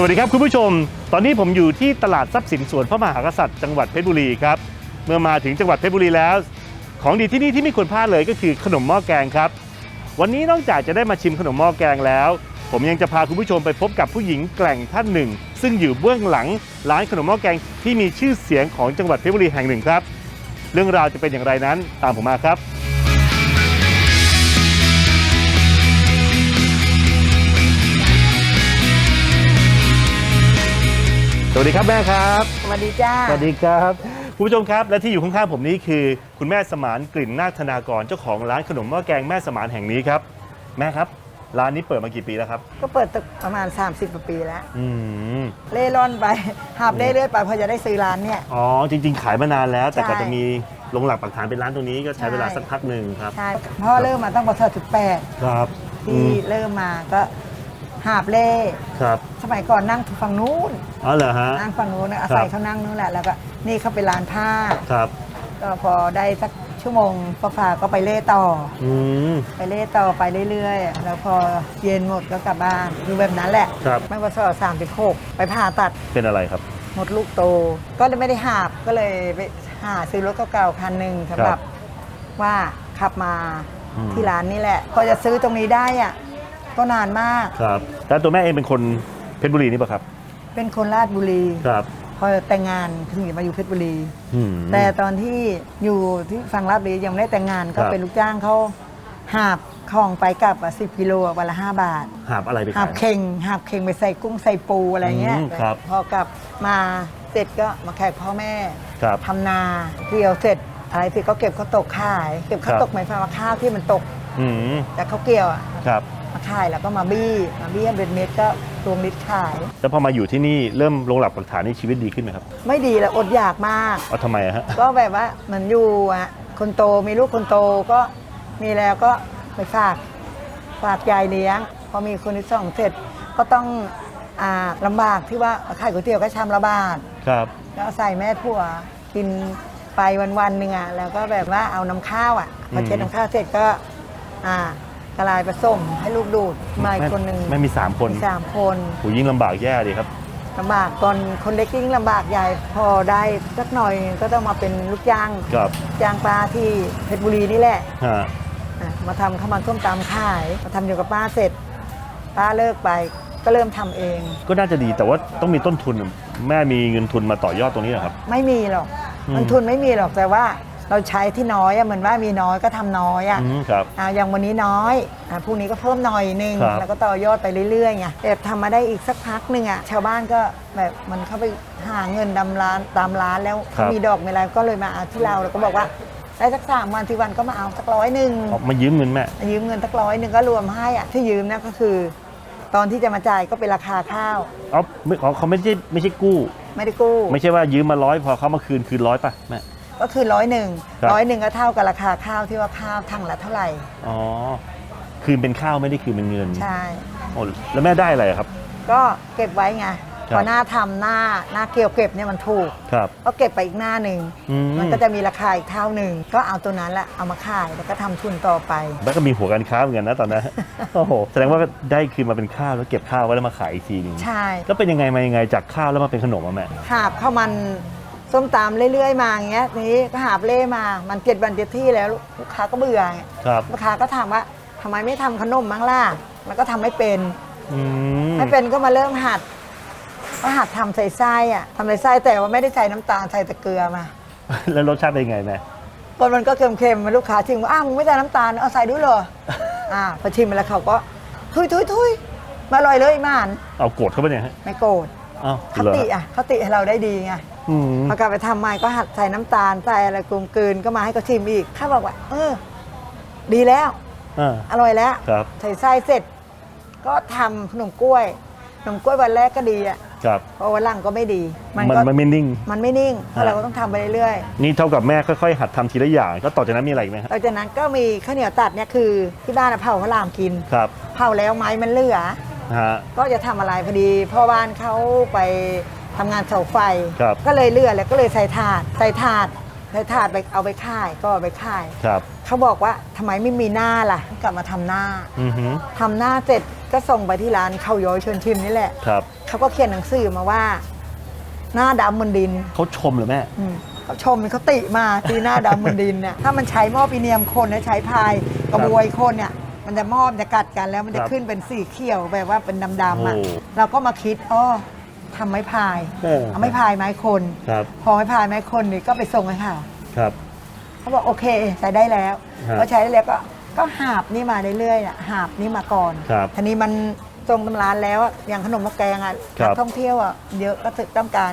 สวัสดีครับคุณผู้ชม ตอนนี้ผมอยู่ที่ตลาดทรัพย์สินสวนพระมหากษัตริย์จังหวัดเพชรบุรีครับ เมื่อมาถึงจังหวัดเพชรบุรีแล้ว ของดีที่นี่ที่ไม่ควรพลาดเลยก็คือขนมหม้อแกงครับ วันนี้นอกจากจะได้มาชิมขนมหม้อแกงแล้ว ผมยังจะพาคุณผู้ชมไปพบกับผู้หญิงแกร่งท่านหนึ่ง ซึ่งอยู่เบื้องหลังร้านขนมหม้อแกงที่มีชื่อเสียงของจังหวัดเพชรบุรีแห่งหนึ่งครับ เรื่องราวจะเป็นอย่างไรนั้นตามผมมาครับ สวัสดีครับแม่ครับ สวัสดีจ้า สวัสดีครับคุณผู้ชมครับ และที่อยู่ข้างๆผมนี้คือ คุณแม่สมานกลิ่นนาคธนากรเจ้าของร้านขนมหม้อแกงแม่สมานแห่งนี้ครับแม่ครับร้านนี้เปิดมากี่ปีแล้วครับ ก็เปิดตึกประมาณ 30กว่าปีแล้ว อืมเล่ร่อนไปหาบเรื่อยๆไปพอจะได้ซื้อร้านเนี่ย อ๋อจริง ๆ ขายมานานแล้ว แต่ใช่กว่าจะมีลงหลักปักฐานเป็นร้านตรงนี้ก็ใช้ใช่เวลาสักพักหนึ่งครับใช่พ่อเริ่มมาตั้งปศจุดแปดครับอืที่มเริ่มมาก็ หาบเล่ครับสมัยก่อนนั่งฝั่งนู้นอ๋อเหรอฮะ นั่งฝั่งนู้นนะอาครัศัยบเขานั่งนู้นแหละแล้วก็นี่เขาไปร้านผ้าครับ ก็พอได้สักชั่วโมงฝ่าๆก็ไปเล่ต่ออืม ไปเล่ต่อไปเรื่อยๆ แล้วพอเย็นหมดก็กลับบ้านอยู่แบบนั้นแหละครับ ไม่ว่าสอสามสิบหกไปผ่าตัดเป็นอะไรครับ หมดลูกโต ก็เลยไม่ได้หาบก็เลยไปหาซื้อรถเก่าๆคันหนึ่งสำหรับว่าขับมาอืม ที่ร้านนี่แหละ พอจะซื้อตรงนี้ได้อะ ก็นานมาก ครับแล้วตัวแม่เองเป็นคนเพชรบุรีนี่ปะครับ เป็นคนราชบุรี ครับ พอแต่งงานถึงมาอยู่เพชรบุรี อืม แต่ตอนที่อยู่ที่ฝั่งราชบุรียังไม่ได้แต่งงานก็ครับ เป็นลูกจ้างเขาหาบของไปกลับสิบกิโลอะวันละห้าบาท หาบอะไรไปหาขาบย เข่งหาบเข่งไปใส่กุ้งใส่ปูอะไรเงี้ย อืมครับพอกลับมาเสร็จก็มาแขกพ่อแม่ครับทำนาเกี่ยวเสร็จอะไรเสร็จก็เก็บข้าวตกขาย เก็บข้าวครับ ตกหมายความว่าข้าวที่มันตกอืมจากข้าวเกี่ยวอะครับ มาขายแล้วก็มาบี้มาบี้ให้เป็นเม็ดก็รวมลิตรขาย แล้วพอมาอยู่ที่นี่เริ่มลงหลักปักฐานนี่ชีวิตดีขึ้นไหมครับไม่ดีแล้วอดอยากมาก เอาทำไมอะฮะก็แบบว่าเหมือนอยู่อะคนโตมีลูกคนโตก็มีแล้วก็ไปฝากฝากยายเลี้ยง พอมีคนที่สองเสร็จก็ต้องอ่าลำบากที่ว่าขายก๋วยเตี๋ยวก็ชามละบาท ครับ ก็ใส่แม่ผัวกินไปวันๆหนึ่งอะแล้วก็แบบว่าเอาน้ำข้าวอะพอเช็ดน้ำข้าวเสร็จก็อ่า กระลายผสมให้ลูกดูดมาอีกคนหนึ่งแม่มีสามคนมีสามคนโหยิ่งลำบากแย่ดีครับ ลำบากตอนคนเล็กยิ่งลำบากใหญ่พอได้สักหน่อยก็ต้องมาเป็นลูกจ้างครับจ้างปลาที่เพชรบุรีนี่แหละฮะอะมาทำข้าวมันส้มตำขายมาทำอยู่กับป้าเสร็จ ป้าเลิกไปก็เริ่มทำเอง ก็น่าจะดีแต่ว่าต้องมีต้นทุน แม่มีเงินทุนมาต่อยอดตรงนี้เหรอครับ ไม่มีหรอกอืม มันทุนไม่มีหรอกแต่ว่า เราใช้ที่น้อยอะเหมือนว่ามีน้อยก็ทำน้อยอะอืมครับ อะอย่างวันนี้น้อยอะพรุ่งนี้ก็เพิ่มหน่อยนึงครับ แล้วก็ต่อยอดไปเรื่อยๆไงแต่ทำมาได้อีกสักพักหนึ่งอะชาวบ้านก็แบบมันเข้าไปหาเงินดำร้านตามร้านแล้วเขามีดอกมีอะไรก็เลยมาเอาที่เราแล้วก็บอกว่าได้สักสามวันที่วันก็มาเอาสักร้อยหนึ่งออกมายืมเงินแม่ ยืมเงินสักร้อยหนึ่งก็รวมให้อะที่ยืมนะก็คือ ตอนที่จะมาจ่ายก็เป็นราคาข้าว เอาไม่อ๋อเขาไม่ใช่ไม่ใช่กู้ ไม่ได้กู้ ไม่ใช่ว่ายืมมาร้อยพอเขามาคืนคืนร้อยป่ะแม่ ก็คือร้อยหนึ่งครับ ร้อยหนึ่งก็เท่ากับราคาข้าวที่ว่าข้าวถังละเท่าไหร่ อ๋อ คืนเป็นข้าวไม่ได้คืนเป็นเงินใช่ โอ้แล้วแม่ได้อะไรครับ ก็เก็บไว้ไงครับ พอหน้าทำหน้าหน้าเกี่ยวเก็บเนี่ยมันถูกครับ ก็เก็บไปอีกหน้าหนึ่งอืม มันก็จะมีราคาอีกเท่าหนึ่งก็เอาตัวนั้นแหละเอามาขายแล้วก็ทำทุนต่อไปแม่ก็มีหัวการค้าเหมือนกันนะตอนนั้น โอ้โห แสดงว่าได้คืนมาเป็นข้าวแล้วเก็บข้าวไว้แล้วมาขายอีกทีหนึงใช่ แล้วเป็นยังไงมายังไงจากข้าวแล้วมาเป็นขนมอะแม่ หาบข้าวมัน ส้มตำเรื่อยๆ มาอย่างเงี้ยทีนี้ก็หาบเล่มา มันเจ็ดวันเจ็ดที่แล้วลูกค้าก็เบื่อไงครับลูกค้าก็ถามว่าทำไมไม่ทำขนมมั้งล่ะแล้วก็ทำไม่เป็นอืมไม่เป็นก็มาเริ่มหัดก็หัดทำใส่ไส้อะทำใส่ไส้แต่ว่าไม่ได้ใส่น้ำตาลใส่แต่เกลือมาแล้วรสชาติเป็นยังไงแม่ก่อนมันก็เค็มๆมาลูกค้าชิมว่าอ้าวมึงไม่ใส่น้ำตาลเอาใส่ด้วยเหรอ อ่าพอชิมไปแล้วเขาก็ทุยทุยทุยมาอร่อยเลยอีหมานเอาโกรธเขาไปเนี่ยฮะไม่โกรธอ้าวเขาเหรอติอะเขาติให้เราได้ดีไงอืม พอกลับไปทำใหม่ก็หัดใส่น้ำตาลใส่อะไรกลมกลืนก็มาให้เขาชิมอีกเขาบอกว่า เออ ดีแล้วอ่า อร่อยแล้วครับ ใส่ไส้เสร็จ ก็ทำขนมกล้วยขนมกล้วยวันแรกก็ดีอะครับพอวันหลังก็ไม่ดีมันก็มันไม่นิ่ง มันไม่นิ่งเพราะฮะเราก็ต้องทำไปเรื่อยนี่เท่ากับแม่ค่อยๆ หัดทำทีละอย่างก็ต่อจากนั้นมีอะไรอีกไหมๆฮะหลังจากนั้นก็มีข้าวเหนียวตัดเนี่ยคือที่บ้านอะเผาข้าวหลามกิน ครับเผาแล้วไม้มันเหลือ ฮะก็จะทำอะไรพอดีพ่อบ้านเขาไป ทำงานเสาไฟ ครับ ก็เลยเลือแล้วก็เลยใส่ถาดใส่ถาดใส่ถาดไปเอาไปขาย ก็เอาไปขาย ครับเขาบอกว่าทำไมไม่มีหน้าล่ะ กลับมาทำหน้าอือหือทำหน้าเสร็จก็ส่งไปที่ร้านข้าวย้อยเชิญชิมนี่แหละ ครับเขาก็เขียนหนังสือมาว่า หน้าดำเหมือนดินเขาชมเหรอแม่ อืมเขาชมเขาติมาตีหน้าดำเหมือนดินเนี่ยถ้ามันใช้หม้อปีเนียมคนนะใช้พายกระบวยคนเนี่ย มันจะหม้อมันจะกัดกันแล้วมันจะครับขึ้นเป็นสีเขียวแบบว่าเป็นดำๆอะโอ้ เราก็มาคิดอ้อ ทำไม้พายเออเอาไม้พายไม้คน ครับ พอไม้พายไม้คนนี่ก็ไปส่งให้เขาครับ เขาบอกโอเคใช้ได้แล้วครับพอใช้ได้แล้วก็ก็หาบนี่มาเรื่อยๆอะหาบนี่มาก่อนครับทีนี้มันตรงตำร้านแล้วอะอย่างขนมหม้อแกงอะครันับกท่องเที่ยวอะเยอะก็ต้องการ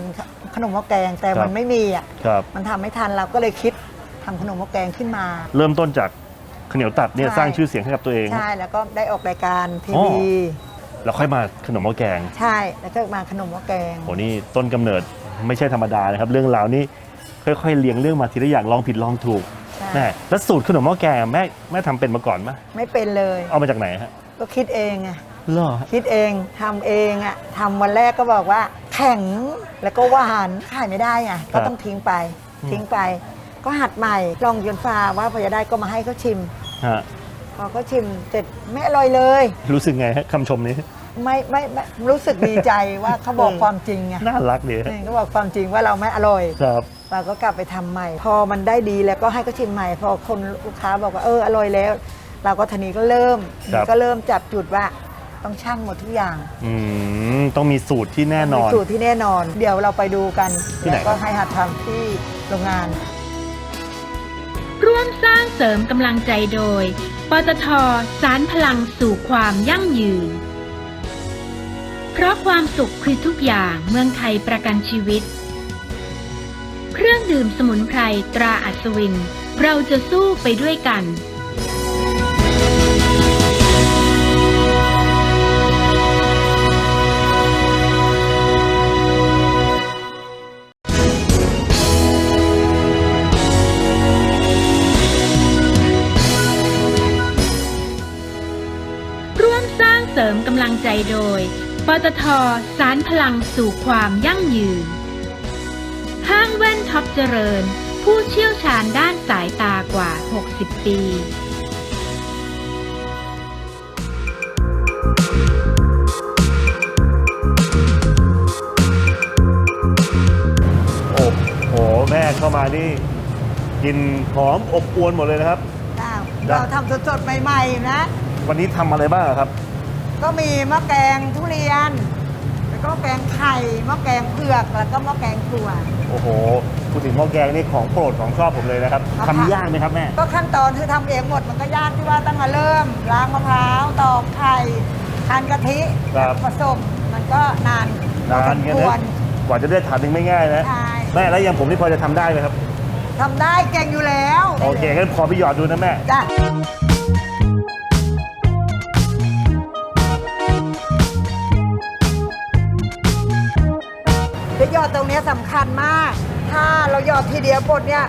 ขนมหม้อแกงแต่ครับ มันไม่มีอะครับ มันทำไม่ทันเราก็เลยคิดทำขนมหม้อแกงขึ้นมา เริ่มต้นจากข้าวเหนียวตัดเนี่ยใช่ สร้างชื่อเสียงให้กับตัวเอง ใช่แล้วก็ได้ออกรายการทีอ๋อวี แล้วค่อยมาขนมหม้อแกงใช่ แล้วก็มาขนมหม้อแกง โหนี่ต้นกำเนิดไม่ใช่ธรรมดานะครับ เรื่องราวนี้ค่อยๆเลี้ยงเรื่องมาทีละอย่างลองผิดลองถูกใช่ แม่แล้วสูตรขนมหม้อแกงแม่แม่ทำเป็นมาก่อนไหมไม่เป็นเลย เอามาจากไหนฮะก็คิดเองอะเหรอคิดเองทำเองอะทำวันแรกก็บอกว่า แข็งแล้วก็หวานขายไม่ได้อะก็ต้องทิ้งไป ทิ้งไป ก็หัดใหม่ลองจนฟ้าว่าพอจะได้ก็มาให้เขาชิม ฮะ พอเขาชิมเสร็จไม่อร่อยเลย รู้สึกไงฮะคำชมนี้ ไม่ไม่ไม่รู้สึกดีใจว่าเขาบอกเออความจริงไงน่ารักดีฮะนี่เขาบอกความจริงว่าเราไม่อร่อยครับ เราก็กลับไปทำใหม่ พอมันได้ดีแล้วก็ให้เขาชิมใหม่ พอคนลูกค้าบอกว่าเอออร่อยแล้ว เราก็ทีนี้ก็เริ่มครับ ก็เริ่มจับจุดว่า ต้องชั่งหมดทุกอย่างอืมต้องมีสูตรที่แน่นอน มีสูตรที่แน่นอน เดี๋ยวเราไปดูกันที่ไหนแล้วก็ให้หัดทำที่โรงงาน ร่วมสร้างเสริมกำลังใจโดย ปตทสารพลังสู่ความยั่งยืน เพราะความสุขคือทุกอย่างเมืองไทยประกันชีวิต เครื่องดื่มสมุนไพรตราอัศวิน เราจะสู้ไปด้วยกัน โดย ปตทสารพลังสู่ความยั่งยืน ห้างแว่นท็อปเจริญ ผู้เชี่ยวชาญด้านสายตากว่า 60 ปีโอ้โหแม่เข้ามานี่กินหอมอบอวนหมดเลยนะครับเราทำสดๆ ใหม่ ๆ นะ วันนี้ทำอะไรบ้างครับ ก็มีมะแกงทุเรียน แล้วก็แกงไข่มะแกงเผือก แล้วก็มะแกงถั่ว โอ้โหพูดถึงหม้อแกงนี่ของโปรดของชอบผมเลยนะครับครับ ทำยากไหมครับแม่ ก็ขั้นตอนคือทำเองหมดมันก็ยากที่ว่าตั้งแต่เริ่มล้างมะพร้าวตอกไข่ทานกะทิครับ ผสมมันก็นานนานพอสมกันควรนะกว่าจะได้ถาดหนึ่งไม่ง่ายนะ ใช่แม่แล้วอย่างผมนี่พอจะทำได้ไหมครับ ทำได้เก่งอยู่แล้วโอเคงั้นขอไปหยอดดูนะแม่ จ้ะ อดตรงเนี้ยสำคัญมาก ถ้าเราหยอดทีเดียวหมดเนี่ย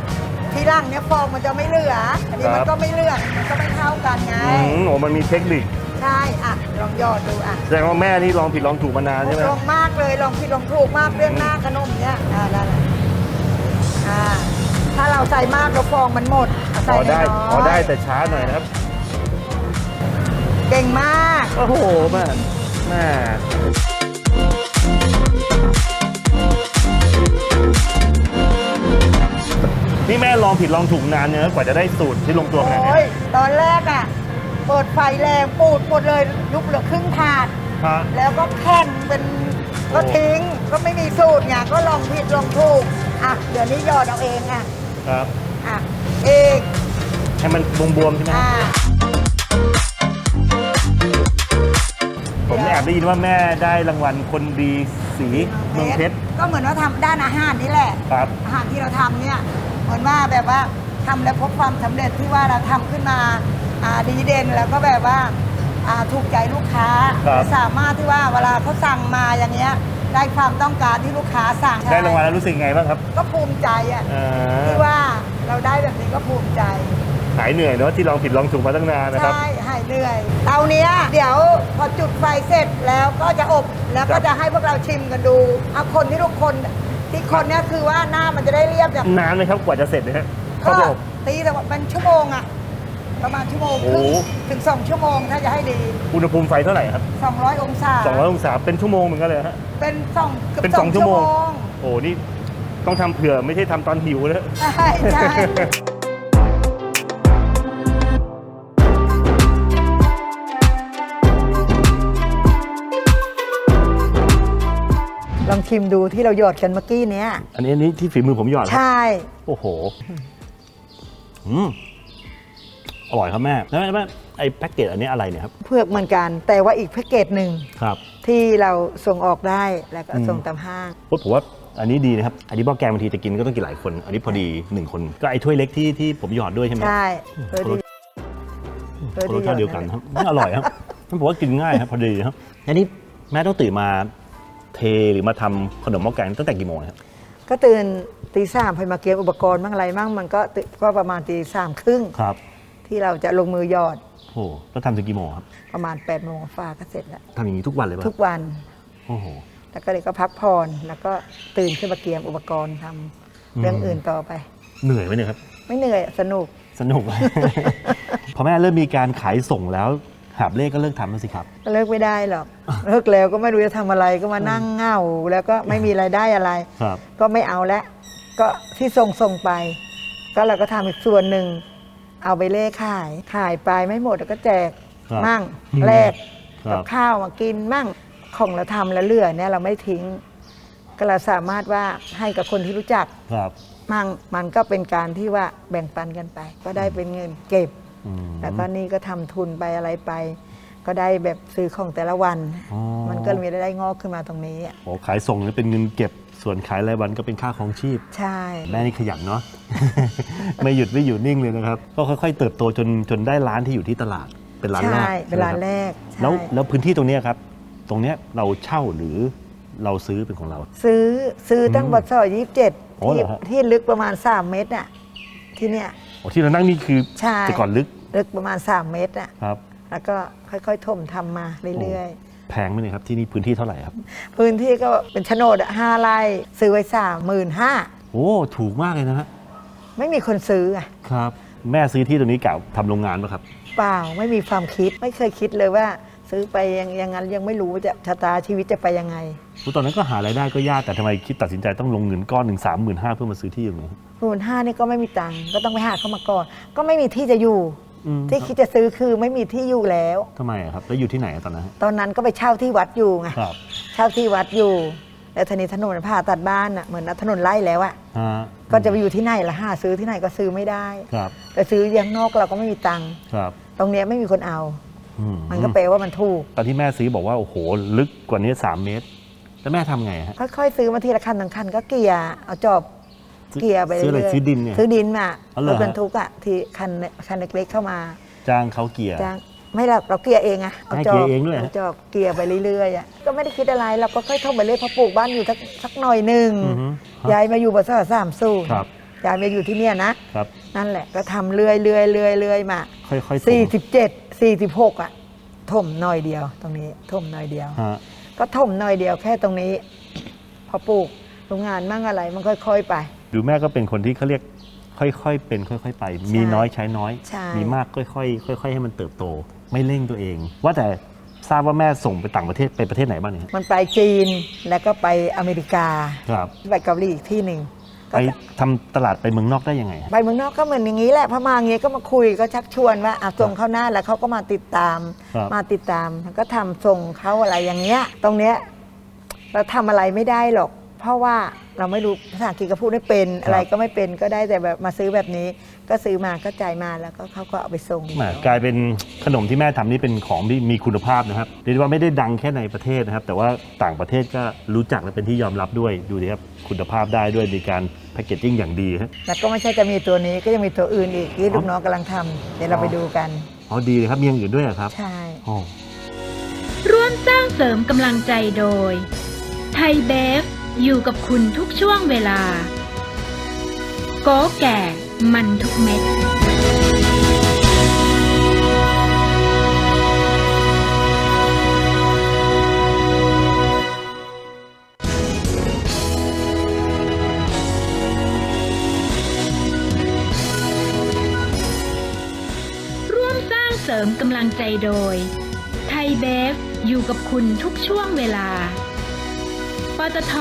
ทีหล่างเนี่ยฟองมันจะไม่เหลืออันนี้มันครับก็ไม่เลือกมันก็ไม่เท่ากันไง อืมโอ้มันมีเทคนิคใช่อะลองหยอดดูอะแสดงว่าแม่นี่ลองผิดลองถูกมานานใช่ไหมลองมากเลยลองผิดลองถูกมากเรื่องหน้าขนมเนี่ยอ่าได้ละอ่าถ้าเราใส่มากเราฟองมันหมดเาพใส่อได้น้ยๆพอได้แต่ช้าหน่อยนะครับ เก่งมาก โอ้โหแม่แม่ นี่แม่ลองผิดลองถูกนานเนี่ยกว่าจะได้สูตรที่ลงตัวขนาดโอ้นี้ยตอนแรกอะ เปิดไฟแรงปูดหมดเลยยุบเหลือครึ่งถาด ฮะ แล้วก็แข่งเป็นก็โอ้ทิ้งก็ไม่มีสูตรไงก็ลองผิดลองถูกอะเดี๋ยวนี้หยอดเอาเองอะครับ อะเองให้มันบวมๆใช่ไหมอ่าผมแอบได้ยินว่าแม่ได้รางวัลคนดีสีเมืองเพชรก็เหมือนว่าทำด้านอาหารนี่แหละ ครับ อาหารที่เราทำเนี่ย เหมือนว่าแบบว่าทำแล้วพบความสำเร็จที่ว่าเราทำขึ้นมาอ่าดีเด่นแล้วก็แบบว่าอ่าถูกใจลูกค้า ครับ สามารถที่ว่าเวลาเขาสั่งมาอย่างเงี้ยได้ความต้องการที่ลูกค้าสั่งได้รางวัลแล้วรู้สึกไงบ้างครับก็ภูมิใจอะอ่าที่ว่าเราได้แบบนี้ก็ภูมิใจ หายเหนื่อยเนอะที่ลองผิดลองถูกมาตั้งนานนะครับ ใช่ หายเหนื่อย เตาเนี้ยเดี๋ยวพอจุดไฟเสร็จแล้วก็จะอบ แล้วครัก็บ จะให้พวกเราชิมกันดูเอาคนที่ทุกคน ที่คนเนี้ยคือว่าหน้ามันจะได้เรียบจากนานไหมครับกว่าจะเสร็จเนะฮะเข้าก็ไปอบตีแต่ว่าเป็นชั่วโมงอะประมาณชั่วโมงคโอ้รึ่งถึง2ชั่วโมงถ้าจะให้ดี อุณหภูมิไฟเท่าไหร่ครับ200 องศา200องศาเป็นชั่วโมงเหมือนกันเลยฮะ เป็นสองกืบเป็นสสอองงชั่วโมงชั่วโมง โอ้นี่ต้องทำเผื่อไม่ใช่ทำตอนหิวนะ ใช่ใช่ ชิมดูที่เราหยอดกันเมื่อกี้เนี้ย อันนี้อันนี้ที่ฝีมือผมหยอดเหรอใช่ โอ้โห อืม อร่อยครับแม่แล้วแม่แม่ไอ้แพ็กเกจอันนี้อะไรเนี่ยครับ เพือกเหมือนกัน แต่ว่าอีกแพ็กเกจหนึ่งครับ ที่เราส่งออกได้แล้วก็อืมส่งตามห้างผมว่าอันนี้ดีนะครับ อันนี้บอกแกงบางทีจะกินก็ต้องกินหลายคน อันนี้พอดีหนึ่งคน ก็ไอ้ถ้วยเล็กที่ที่ผมหยอดด้วยใช่ไหมใช่เพื่อที่รสชาติเดียวกันครับ อร่อยครับมันบอกว่ากินง่ายครับพอดีครับอันนี้แม่ต้องตื่นมา เทหรือมาทำขนมหม้อแกงตั้งแต่กี่โมงครับก็ตื่นตีสามพอมาเก็บอุปกรณ์บ้างอะไรบ้างมันก็ตื่นก็ประมาณตีสามครึ่งครับ ที่เราจะลงมือหยอดโอ้โหแล้วทำถึงกี่โมงครับประมาณ8ปดโมงฟ้าก็เสร็จแล้วทำอย่างนี้ทุกวันเลยป่ะทุกวันโอ้โหแล้วก็เลยก็พักผ่อนแล้วก็ตื่นขึ้นมาเกียมอุปกรณ์ทำเรื่องอืมอื่นต่อไป เหนื่อยไหมเนี่ยครับ ไม่เหนื่อยสนุกสนุก พอแม่เริ่มมีการขายส่งแล้ว หาบเลขก็เลิกทำแล้วสิครับ ก็เลิกไม่ได้หรอกเลิกแล้วก็ไม่รู้จะทำอะไรก็มานั่งเหงาแล้วก็ไม่มีรายได้อะไร ครับ ก็ไม่เอาแล้วก็ที่ส่งส่งไป ก็เราก็ทำอีกส่วนหนึ่ง เอาไปเล่ขาย ขายไปไม่หมดแล้วก็แจกครับมั่งอืมแลกครักับข้าวมากินมั่งของเราทำแล้วเหลือเนี่ยเราไม่ทิ้ง ก็เราสามารถว่าให้กับคนที่รู้จัก ครับ มั่งมันก็เป็นการที่ว่าแบ่งปันกันไป ก็ได้เป็นเงินเก็บอืม แล้วก็นี่ก็ทำทุนไปอะไรไป ก็ได้แบบซื้อของแต่ละวันอ๋อมันก็มีรายได้งอกขึ้นมาตรงนี้โอ้ขายส่งนี่เป็นเงินเก็บส่วนขายรายวันก็เป็นค่าของชีพ ใช่แม่นี่ขยันเนาะไม่หยุดไม่อยู่นิ่งเลยนะครับ ก็ค่อยๆ เติบโตจนจนได้ร้านที่อยู่ที่ตลาดเป็นร้านแรกใช่เป็นร้านใช่ไหมคบแรกใช่แล้วแล้วพื้นที่ตรงเนี้ยครับ ตรงเนี้ยเราเช่าหรือเราซื้อเป็นของเรา ซื้อซื้อตั้งอืมบดซอยยี่สิบเจ็ดโอ้เหรที่อฮะที่ลึกประมาณ 3 เมตรน่ะที่เนี่ยโอ้ที่เรานั่งนี่คือใช่แต่ก่อนลึก ลึกประมาณ 3 เมตรน่ะครับแล้วก็ค่อยๆถมทำมาเรื่อยแพงไหมเนี่ยครับที่นี่พื้นที่เท่าไหร่ครับๆ พื้นที่ก็เป็นโฉนดอะห้าไร่ซื้อไว้สามหมื่นห้าโอ้ถูกมากเลยนะฮะไม่มีคนซื้ออะครับ แม่ซื้อที่ตรงนี้กล่าวทำโรงงานป่ะครับ เปล่าไม่มีความคิดไม่เคยคิดเลยว่า ซื้อไปยังยังงั้นยังไม่รู้ว่าจะชะตาชีวิตจะไปยังไง อุ๊ยตอนนั้นก็หารายได้ก็ยากแต่ทำไมคิดตัดสินใจต้องลงเงินก้อนหนึ่งสามหมื่นห้าเพื่อมาซื้อที่อย่างนี้ หมื่นห้านี่ก็ไม่มีตังค์ก็ต้องไปหาเข้ามาก่อน ก็ไม่มีที่จะอยู่อืม ที่คิดจะซื้อคือไม่มีที่อยู่แล้ว ทำไมอะครับ แล้วอยู่ที่ไหนอะตอนนั้นฮะตอนนั้นก็ไปเช่าที่วัดอยู่ไงครับเช่าที่วัดอยู่ แล้วทีนี้ถนนผ่าตัดบ้านอะเหมือนถนนไล่แล้วอะฮะก็จะไปอยู่ที่ไหนละหาซื้อที่ไหนก็ซื้อไม่ได้ครับแต่ซื้อยังนอกเราก็ไม่มีตังค์ครับตรงเนี้ยไม่มีคนเอา อืมันก็แปลว่ามันถูก ตอนที่แม่ซื้อบอกว่าโอ้โหลึกกว่านี้3เมตร แล้วแม่ทำไงฮะ ค่อยๆซื้อมาทีละคันทั้งคันก็เกลี่ยเอาจอบซื้อ เกลี่ยไปซื้ออะไรเรื่อยๆซื้อดินเนี่ยซื้อดินมาอ๋อเหรรอถฮะ บรรทุกอะที่คันคันเล็กๆเข้ามาจ้างเขาเกียร์จ้างไม่หรอกเราเกลี่ยเองอะเอาให้จอเกลี่บยเองด้วยเหรอเอาจอบเกลี่ยไปเรื่อยๆอะก็ไม่ได้คิดอะไรเราก็ค่อยท่องไปเรื่อยพอปลูกบ้านอยู่สักสักหน่อยหนึ่งอือฮึย้ายมาอยู่บนสสามสูครับ ย้ายมาอยู่ที่เนี่ยนะครับ นั่นแหละก็ทำเรื่อยเรื่อยเรื่อยเรื่อยมาค่อยๆสี่ส่สิบเจ็ดสี่สิบหกอะถมหน่อยเดียว ตรงนี้ถมหน่อยเดียว ฮะก็ถมหน่อยเดียวแค่ตรงนี้ พอปลูกโรงงานมั่งอะไรมันค่อย ๆ ไป ดูแม่ก็เป็นคนที่เขาเรียกค่อยๆ เป็นค่อย ๆ ไป มีน้อยใช้น้อย ใช่ มีมากค่อยๆค่อย ๆ ให้มันเติบโต ไม่เร่งตัวเอง ว่าแต่ทราบว่าแม่ส่งไปต่างประเทศไปประเทศไหนบ้างเนี่ยฮะมันไปจีนแล้วก็ไปอเมริกา ครับไปเกาหลีอีกที่หนึ่งก็ไปทำตลาดไปเมืองนอกได้ยังไงฮะไปเมืองนอกก็เหมือนอย่างนี้แหละพอมาอย่างนี้ก็มาคุยก็ชักชวนว่าอะส่งเข้าหน้าแล้วเขาก็มาติดตาม ครับมาติดตามก็ทำส่งเขาอะไรอย่างเงี้ย ตรงเนี้ยเราทำอะไรไม่ได้หรอก เพราะว่า เราไม่รู้ภาษาอังกฤษก็พูดไม่เป็นอะไรก็ไม่เป็นก็ได้แต่แบบมาซื้อแบบนี้ ก็ซื้อมาก็จ่ายมาแล้วก็เขาก็เอาไปส่งแหมกลายเป็นขนมที่แม่ทำนี่เป็นของที่มีคุณภาพนะครับเรียกได้ว่าไม่ได้ดังแค่ในประเทศนะครับ แต่ว่าต่างประเทศก็รู้จักและเป็นที่ยอมรับด้วยดูดิครับคุณภาพได้ด้วยมีการแพคเกจจิ้งอย่างดีฮะ แล้วก็ไม่ใช่จะมีตัวนี้ก็ยังมีตัวอื่นอีกที่ลูกน้องกำลังทำเดี๋ยวเราไปดูกันอ๋อดีเลยครับมีอย่างอื่นด้วยเหรอครับใช่ อ๋อ ร่วมสร้างเสริมกำลังใจโดย ไทยเบฟ อยู่กับคุณทุกช่วงเวลา โกแก่มันทุกเม็ดมกำลังใจโดย ไทยเบฟอยู่กับคุณทุกช่วงเวลา ปตท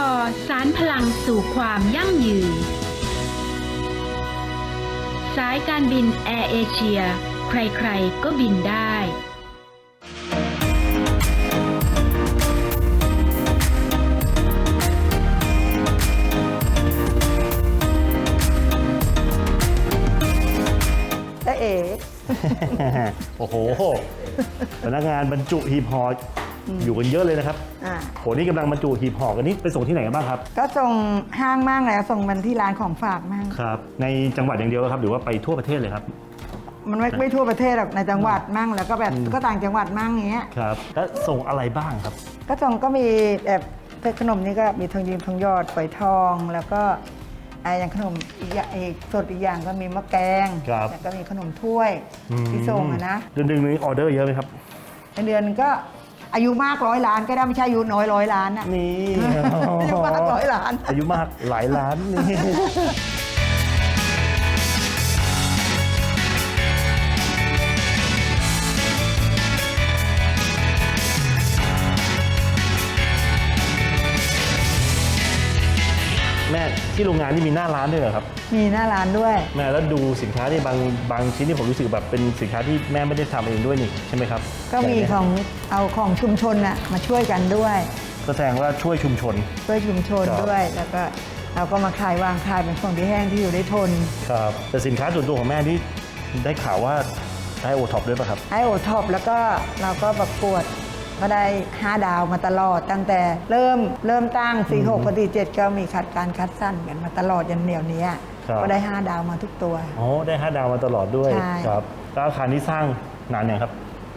สารพลังสู่ความยั่งยืน สายการบินแอร์เอเชีย ใครๆ ก็บินได้แต่เอ๋ โอ้โห พนักงานบรรจุหีบห่อ ออยู่กันเยอะเลยนะครับอ่า โหนี่กำลังบรรจุหีบห่อกันนี่ไปส่งที่ไหนกันบ้างครับ ก็ส่งห้างมั่งแล้วส่งมันที่ร้านของฝากมั่งครับ ในจังหวัดอย่างเดียวครับ หรือว่าไปทั่วประเทศเลยครับ มันไม่ไม่ทั่วประเทศหรอกในจังหวัดมั่งแล้วก็แบบอืมก็ต่างจังหวัดมั่งอย่างเงี้ย ครับ แล้วส่งอะไรบ้างครับ ก็ส่งก็มีแบบขนมนี่ก็มีทองยืมทองยอดฝอยทองแล้วก็ไอ้อย่างขนมอีกอย่างอีกสดอีกอย่างก็มีมะแกงครับ แล้วก็มีขนมถ้วยที่ส่งอะนะ เดือนหนึ่งนี้ออเดอร์เยอะไหมครับ เดือนก็ อายุมากร้อยล้านก็ได้ไม่ใช่อายุน้อยร้อยล้านอะนี่อายุมากร้อยล้าน อายุมากหลายล้านนี่ ที่โรงงานนี่มีหน้าร้านด้วยเหรอครับมีหน้าร้านด้วย แม่แล้วดูสินค้าที่บางบางชิ้นที่ผมรู้สึกแบบเป็นสินค้าที่แม่ไม่ได้ทำเองด้วยนี่ใช่ไหมครับก็มีย่าขเนี้ยองเอาของชุมชนน่ะมาช่วยกันด้วยก็แสดงว่าช่วยชุมชน ช่วยชุมชนครับ ด้วย แล้วก็เราก็มาขายวางขายเป็นของที่แห้งที่อยู่ได้ทน ครับแต่สินค้าส่วนตัวของแม่นี่ได้ข่าวว่าได้โอท็อปด้วยป่ะครับไอโอท็อปแล้วก็เราก็ประกวด ก็ได้ 5 ดาวมาตลอด ตั้งแต่เริ่มเริ่มตั้ง 4 6ปฏิเจ็ดก็มีคัดการคัดสั้นกันมาตลอดยันเหนียวเนี้ยครับ ก็ได้ 5 ดาวมาทุกตัว อ๋อได้ 5 ดาวมาตลอดด้วยใช่ ครับแล้วอาคารที่สร้างนานยังครับ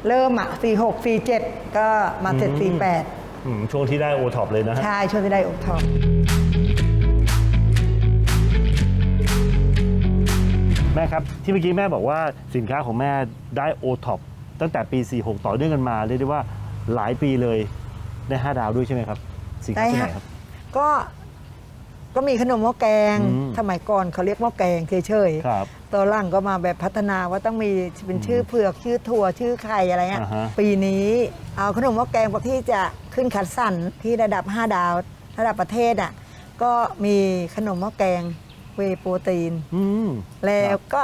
เริ่มอะ4 6 4 7 ก็มาเสร็จ อืม4อืมช่วงที่ได้โอท็อปเลยนะ8ฮะ ใช่ช่วงที่ได้โอท็อปแม่ครับ ที่เมื่อกี้แม่บอกว่าสินค้าของแม่ได้โอท็อปตั้งแต่ปี 46 ต่อเนื่องกันมา เรียกได้ว่า หลายปีเลยได้5ดาวด้วยใช่ไหมครับสินค้าที่ไหนครับ ก็ก็มีขนมหม้อแกง อืม สมัยก่อนเขาเรียกหม้อแกงเฉยๆครับตอนหลังก็มาแบบพัฒนาว่าต้องมีเป็นชื่อเผือกชื่อถั่วชื่อไข่อะไรเงี้ยอ่าฮะ ปีนี้เอาขนมหม้อแกงพวกที่จะขึ้นคัดสั่นที่ระดับ 5 ดาว ระดับประเทศอะก็มีขนมหม้อแกงเวย์โปรตีน อืม แล้วก็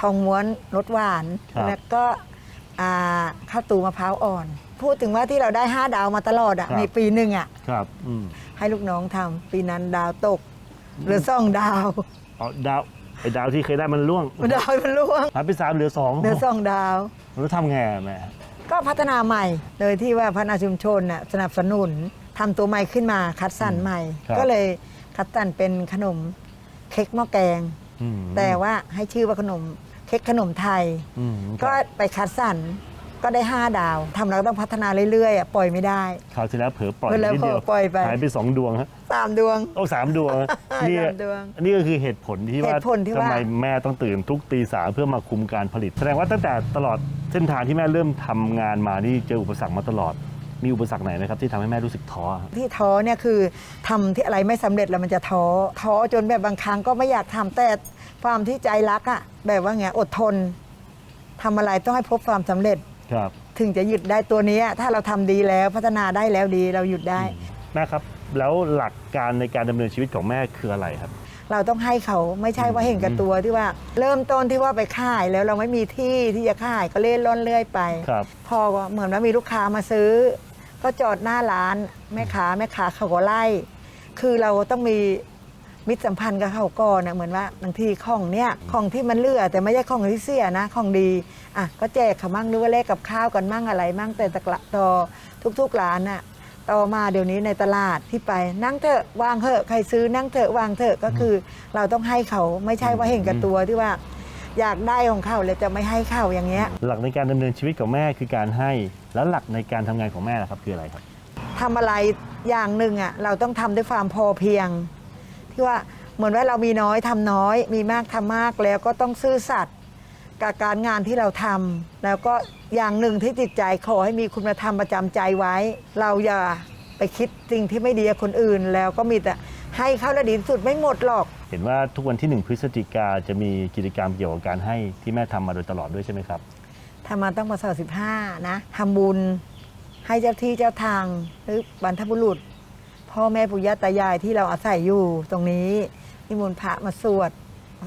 ทองม้วนรสหวาน ครับ แล้วก็อ่าข้าวตูมะพร้าวอ่อน พูดถึงว่าที่เราได้ 5 ดาวมาตลอดอะครับมีปีหนึ่งอะครับอืมให้ลูกน้องทำปีนั้นดาวตกเหลือสองดาวเอาดาวไอ้ดาวที่เคยได้มันร่วงดาวมันร่วงหายไปสามเหลือสองเหลือสองดาว แล้วทำไงอะแม่ ก็พัฒนาใหม่ โดยที่ว่าพัฒนาชุมชนน่ะสนับสนุนทำตัวใหม่ขึ้นมาคัดสรรใหม่ ครับ ก็เลยคัดสรรเป็นขนมเค้กหม้อแกง อืมแต่ว่าให้ชื่อว่าขนมเค้กขนมไทย อืมก็ไปคัดสรร ก็ได้ 5 ดาวทำแล้วต้องพัฒนาเรื่อยๆอะปล่อยไม่ได้คราวที่แล้วเผลอปล่อยเผลอนิดเดียวปล่อยไปหายไปสองดวงฮะตามดวงโอ้สามดวงนี่สามดวงนี่ก็คือเหตุผลที่ว่าเหตุผลที่ว่าทำไมแม่ต้องตื่นทุกตีสามเพื่อมาคุมการผลิต แสดงว่าตั้งแต่ตลอดเส้นทางที่แม่เริ่มทำงานมานี่เจออุปสรรคมาตลอดมีอุปสรรคไหนไหมครับที่ทำให้แม่รู้สึกท้อครับที่ท้อเนี่ยคือทำที่อะไรไม่สำเร็จแล้วมันจะท้อท้อจนแบบบางครั้งก็ไม่อยากทำแต่ความที่ใจรักอะแบบว่าไงอดทนทำอะไรต้องให้พบความสำเร็จ ครับถึงจะหยุดได้ตัวเนี้ยถ้าเราทำดีแล้วพัฒนาได้แล้วดีเราหยุดได้ แม่ครับ แล้วหลักการในการดำเนินชีวิตของแม่คืออะไรครับ เราต้องให้เขาไม่ใช่ว่าเห็นกับตัวที่ว่า เริ่มต้นที่ว่าไปค่ายแล้วเราไม่มีที่ที่จะค่ายก็เล่นร่อนเรื่อยไป ครับ พอเหมือนว่ามีลูกค้ามาซื้อ ก็จอดหน้าร้านแม่ค้าแม่ค้าเขาก็ไล่ คือเราต้องมี มิตรสัมพันธ์กับเขาก่อนนะเหมือนว่าบางทีของเนี้ยของที่มันเหลือแต่ไม่ใช่ของที่เสียนะของดีอะก็แจกเขามั่งหรือว่าแลกกับข้าวกันมั่งอะไรมั่งแต่ตะกละต่อทุกๆร้านน่ะต่อมาเดี๋ยวนี้ในตลาดที่ไปนั่งเถอะวางเถอะใครซื้อนั่งเถอะวางเถอะก็คือ เราต้องให้เขาไม่ใช่ว่าเห็นกับตัวที่ว่า อยากได้ของเขาเลยจะไม่ให้เขาอย่างเงี้ย หลักในการดำเนินชีวิตของแม่คือการให้ แล้วหลักในการทำงานของแม่ล่ะครับคืออะไรครับ ทำอะไรอย่างหนึ่งอะเราต้องทำด้วยความพอเพียง ที่ว่าเหมือนว่าเรามีน้อยทำน้อย มีมากทำมากแล้วก็ต้องซื่อสัตย์กับการงานที่เราทำแล้วก็อย่างหนึ่งที่จิตใจขอให้มีคุณธรรมประจำใจไว้ เราอย่าไปคิดสิ่งที่ไม่ดีกับคนอื่น แล้วก็มีแต่ให้เขาและดีที่สุดไม่หมดหรอก เห็นว่าทุกวันที่1พฤศจิกาจะมีกิจกรรมเกี่ยวกับการให้ที่แม่ทำมาโดยตลอดด้วยใช่ไหมครับทำมาตั้งแต่สิบห้านะทำบุญให้เจ้าที่เจ้าทางหรือบรรพบุรุษ พ่อแม่ปู่ย่าตายายที่เราอาศัยอยู่ตรงนี้นิมนต์พระมาสวด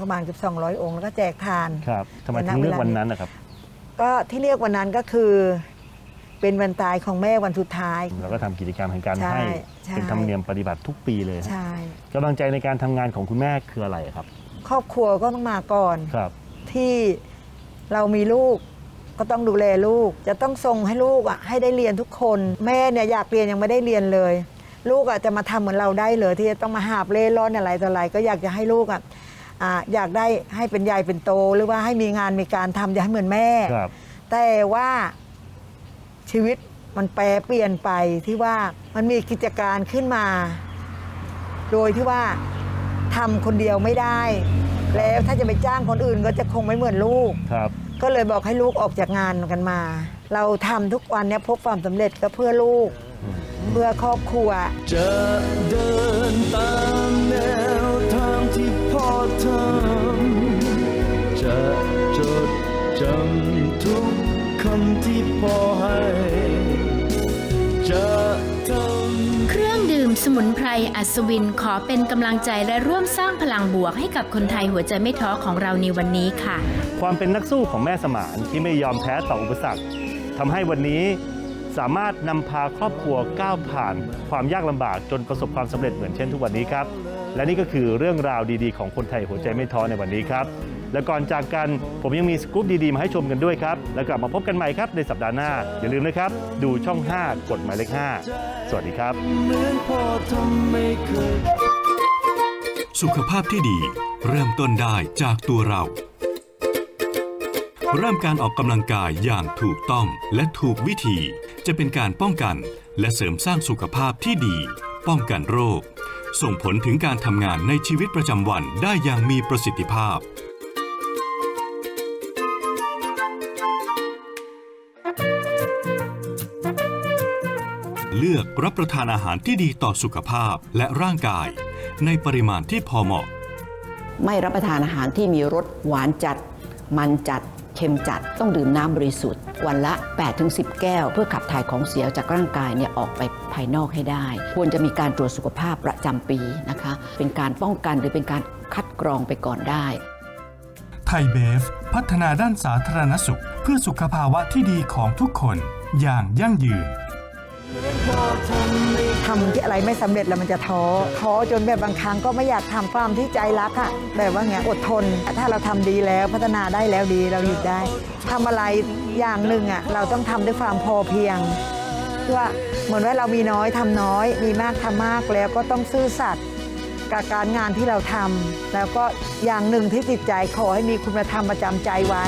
ประมาณเกือบ200 องค์แล้วก็แจกทาน ครับทำไมถึงเลือกวันนั้นนะครับ ก็ที่เรียกวันนั้นก็คือ เป็นวันตายของแม่วันสุดท้าย เราก็ทำกิจกรรมแห่งการใช่ให้ใช่ เป็นธรรมเนียมปฏิบัติทุกปีเลยฮะใช่ กำลังใจในการทำงานของคุณแม่คืออะไรครับ ครอบครัวก็ต้องมาก่อน ครับ ที่เรามีลูกก็ต้องดูแลลูก จะต้องส่งให้ลูกอะให้ได้เรียนทุกคน แม่เนี่ยอยากเรียนยังไม่ได้เรียนเลย ลูกอะจะมาทำเหมือนเราได้เลยที่จะต้องมาหาบเล่ร่อนอะไรต่ออะไรก็อยากจะให้ลูกอะอ่าอยากได้ให้เป็นใหญ่เป็นโต หรือว่าให้มีงานมีการทำอยากให้เหมือนแม่ครับแต่ว่าชีวิตมันแปรเปลี่ยนไปที่ว่ามันมีกิจการขึ้นมา โดยที่ว่าทำคนเดียวไม่ได้ แล้วถ้าจะไปจ้างคนอื่นก็จะคงไม่เหมือนลูกครับก็เลยบอกให้ลูกออกจากงานกันมา เราทำทุกวันเนี้ยพบความสำเร็จก็เพื่อลูก เพื่อครอบครัว จะเดินตามแนวทางที่พ่อทำจะจดจำทุกคำที่พ่อให้จะทำเครื่องดื่มสมุนไพรอัศวินขอเป็นกำลังใจและร่วมสร้างพลังบวกให้กับคนไทยหัวใจไม่ท้อของเราในวันนี้ค่ะ ความเป็นนักสู้ของแม่สมานที่ไม่ยอมแพ้ต่ออุปสรรคทำให้วันนี้ สามารถนำพาครอบครัวก้าวผ่านความยากลำบากจนประสบความสำเร็จเหมือนเช่นทุกวันนี้ครับ และนี่ก็คือเรื่องราวดีๆ ของคนไทยหัวใจไม่ท้อในวันนี้ครับ และก่อนจากกันผมยังมีสกู๊ปดีๆ มาให้ชมกันด้วยครับ แล้วกลับมาพบกันใหม่ครับในสัปดาห์หน้า อย่าลืมนะครับ ดูช่อง 5 กดหมายเลข5สวัสดีครับ สุขภาพที่ดี เริ่มต้นได้จากตัวเราเริ่มการออกกำลังกายอย่างถูกต้องและถูกวิธี จะเป็นการป้องกันและเสริมสร้างสุขภาพที่ดี ป้องกันโรค ส่งผลถึงการทำงานในชีวิตประจำวันได้อย่างมีประสิทธิภาพ เลือกรับประทานอาหารที่ดีต่อสุขภาพและร่างกาย ในปริมาณที่พอเหมาะ ไม่รับประทานอาหารที่มีรสหวานจัด มันจัด ค็มจัดต้องดื่มน้ำบริสุทธิ์ วันละ 8-10 แก้ว เพื่อขับถ่ายของเสียจากร่างกายเนี่ยออกไปภายนอกให้ได้ ควรจะมีการตรวจสุขภาพประจำปีนะคะ เป็นการป้องกันหรือเป็นการคัดกรองไปก่อนได้ ไทยเบฟ พัฒนาด้านสาธารณสุข เพื่อสุขภาวะที่ดีของทุกคนอย่างยั่งยืน ทำที่อะไรไม่สำเร็จแล้วมันจะท้อท้อจนแบบบางครั้งก็ไม่อยากทำความที่ใจรักอะแบบว่าเงี้ยอดทน ถ้าเราทำดีแล้วพัฒนาได้แล้วดีเราหยุดได้ทำอะไรอย่างหนึ่งอะเราต้องทำด้วยความพอเพียงเพื่อเหมือนว่าเรามีน้อยทำน้อย มีมากทำมากแล้วก็ต้องซื่อสัตย์กับการงานที่เราทำแล้วก็อย่างหนึ่งที่จิตใจขอให้มีคุณธรรมประจำใจไว้